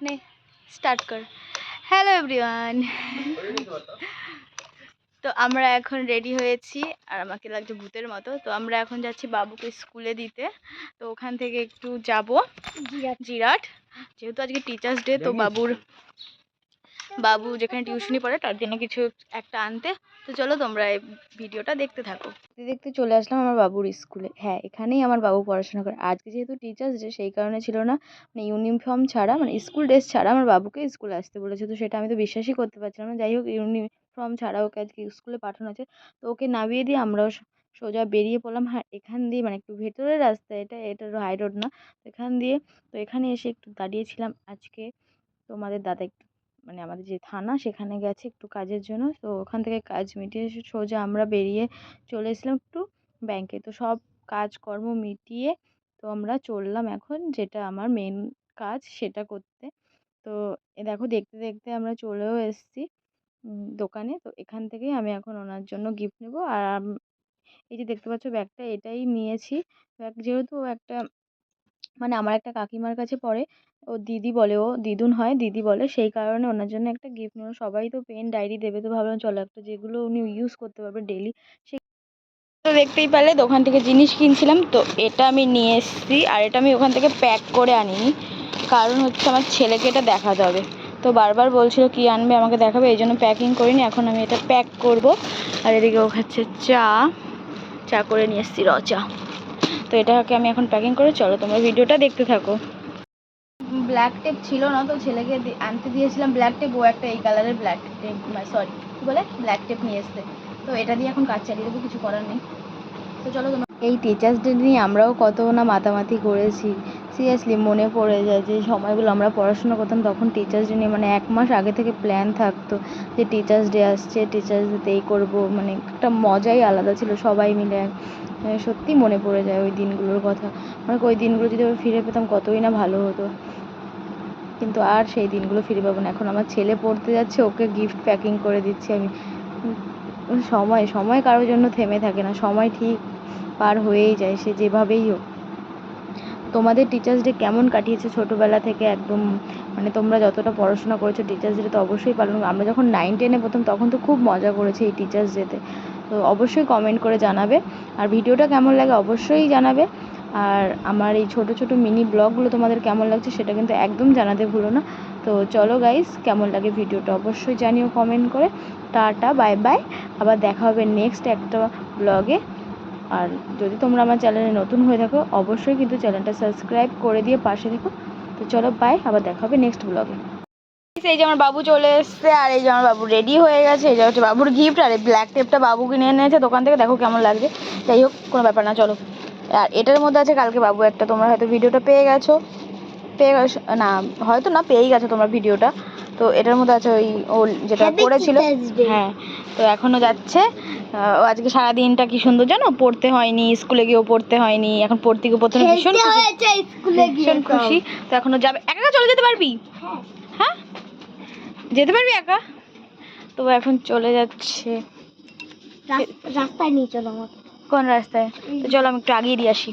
নে স্টার্ট কর। Hello everyone তো আমরা এখন রেডি হয়েছি আর আমাকে লাগছে ভূতের মতো। তো আমরা এখন যাচ্ছি বাবুকে স্কুলে দিতে। তো ওখান থেকে একটু যাব। জিরাট। যেহেতু আজকে টিচার্স ডে তো বাবুর বাবু যেখানে টিউশনি পড়ে, তার জন্য কিছু একটা আনতে। তো চলো তোমরা এই ভিডিওটা দেখতে থাকো। দেখতে চলে আসলাম আমার বাবুর স্কুলে হ্যাঁ এখানেই আমার বাবু পড়াশোনা করে। আজকে যেহেতু টিচার্স ডে সেই কারণে ছিল না। মানে ইউনিফর্ম ছাড়া মানে স্কুল ড্রেস ছাড়া আমার বাবুকে স্কুলে আসতে বলেছে। তো সেটা আমি তো বিশ্বাসই করতে পারছিলাম না। যাই হোক ইউনিফর্ম ছাড়া ওকে আজকে স্কুলে পাঠানো আছে। তো ওকে নামিয়ে দিয়ে আমরাও সোজা বেরিয়ে পড়লাম। হ্যাঁ এখান দিয়ে মানে একটু ভেতরের রাস্তা, এটা এটা হাই রোড না। এখান দিয়ে, তো এখানে এসে একটু দাঁড়িয়েছিলাম আজকে। তোমাদের দাদা একটু মানে আমাদের যে থানা সেখানে গেছে একটু কাজের জন্য। তো ওখান থেকে কাজ মিটিয়ে সোজা আমরা বেরিয়ে চলে এসলাম একটু ব্যাংকে তো সব কাজকর্ম মিটিয়ে তো আমরা চললাম এখন যেটা আমার মেন কাজ সেটা করতে। তো এ দেখো দেখতে দেখতে আমরা চলেও এসেছি দোকানে। তো এখান থেকেই আমি এখন ওনার জন্য গিফট নেব। আর এই যে দেখতে পাচ্ছ ব্যাগটা এটাই নিয়েছি। ব্যাগ যেহেতু একটা মানে আমার একটা কাকিমার কাছে পড়ে, ও দিদি বলে, ও দিদুন হয়, দিদি বলে, সেই কারণে ওনার জন্য একটা গিফট নেব সবাই তো পেন ডায়েরি দেবে তো ভাবলাম, চলো একটা যেগুলো উনি ইউজ করতে পারবে ডেলি সে তো দেখতেই পেলে দোকান থেকে জিনিস কিনছিলাম। তো এটা আমি নিয়ে এসেছি আর এটা আমি ওখান থেকে প্যাক করে আনিনি। কারণ হচ্ছে আমার ছেলেকে এটা দেখাতে হবে তো বারবার বলছিল, কি আনবে আমাকে দেখাবে? এই জন্য প্যাকিং করিনি, এখন আমি এটা প্যাক করব। আর এদিকে ও খাচ্ছে চা। চা করে নিয়ে এসেছি, র চা। তো এটাকে আমি এখন প্যাকিং করে চলো তোমরা ভিডিওটা দেখতে থাকো। ব্ল্যাক টেপ ছিল না তো ছেলেকে আনতে দিয়েছিলাম ব্ল্যাক টেপ ও একটা এই কালারের ব্ল্যাক টেপ সরি কী বলে? ব্ল্যাক টেপ নিয়ে এসছে। তো এটা দিয়ে এখন কাজ চালিয়ে দেবো, কিছু করার নেই। তো চলো তোমরা এই টিচার্স ডে নিয়ে আমরাও কত না মাতামাতি করেছি। সিরিয়াসলি মনে পড়ে যায় যে, সময়গুলো আমরা পড়াশোনা করতাম তখন টিচার্স ডে নিয়ে মানে এক মাস আগে থেকে প্ল্যান থাকতো যে টিচার্স ডে আসছে টিচার্স ডেতে এই করব মানে একটা মজাই আলাদা ছিল সবাই মিলে মানে সত্যি মনে পড়ে যায় ওই দিনগুলোর কথা। মানে ওই দিনগুলো যদি ফিরে পেতাম কতই না ভালো হতো। কিন্তু আর সেই দিনগুলো ফিরে পাবো না। এখন আমার ছেলে পড়তে যাচ্ছে, ওকে গিফট প্যাকিং করে দিচ্ছি আমি। সময় সময় কারোর জন্য থেমে থাকে না। সময় ঠিক পার হয়েই যায়, সে যেভাবেই হোক। তোমাদের টিচার্স ডে কেমন কাটিয়েছে ছোটোবেলা থেকে একদম? মানে তোমরা যতটা পড়াশোনা করেছ টিচার্স ডে তো অবশ্যই পালন আমরা যখন নাইন টেনে প্রথম, তখন তো খুব মজা করেছি এই টিচার্স ডেতে তো। অবশ্যই কমেন্ট করে জানাবে। আর ভিডিওটা কেমন লাগে অবশ্যই জানাবে। আর আমার এই ছোট ছোট মিনি ব্লগগুলো তোমাদের কেমন লাগছে সেটা কিন্তু একদম জানাতে ভুলো না। তো চলো গাইস কেমন লাগে ভিডিওটা অবশ্যই জানিও কমেন্ট করে। টাটা বাই বাই আবার দেখা হবে নেক্সট একটা ব্লগে আর যদি তোমরা আমার চ্যানেলে নতুন হয়ে থাকো অবশ্যই কিন্তু চ্যানেলটা সাবস্ক্রাইব করে দিয়ে পাশে থেকো। তো চলো বাই আবার দেখা হবে নেক্সট ব্লগে এই যে আমার বাবু চলে এসছে আর এই যে আমার বাবু রেডি হয়ে গেছে এই যে হচ্ছে বাবুর গিফট আর এই ব্ল্যাক টেপটা বাবু কিনে এনেছে দোকান থেকে দেখো কেমন লাগছে। যাই হোক কোনো ব্যাপার না চলো। আর এটার মধ্যে আছে কালকে বাবু একটা তোমরা হয়তো ভিডিওটা পেয়ে গেছো। পেয়ে গেছো না হয়তো না পেয়েই গেছো তোমরা ভিডিওটা তো এটার মধ্যে আছে ওই ও যেটা পড়েছিল। হ্যাঁ তো এখনও যাচ্ছে। আজকে সারা দিনটা কি সুন্দর জানো? পড়তে হয়নি স্কুলে গিয়েও পড়তে হয়নি এখন পড়তে গিয়ে প্রথমে ভীষণ ভীষণ খুশি। তো এখনও যাবে। একা একা চলে যেতে পারবি? হ্যাঁ। যেতে পারবি একা? তো এখন চলে যাচ্ছে। রাস্তায় নিয়ে চলো আমাকে। কোন রাস্তায়? তো চলো আমি একটু আগিয়ে দিয়ে আসি।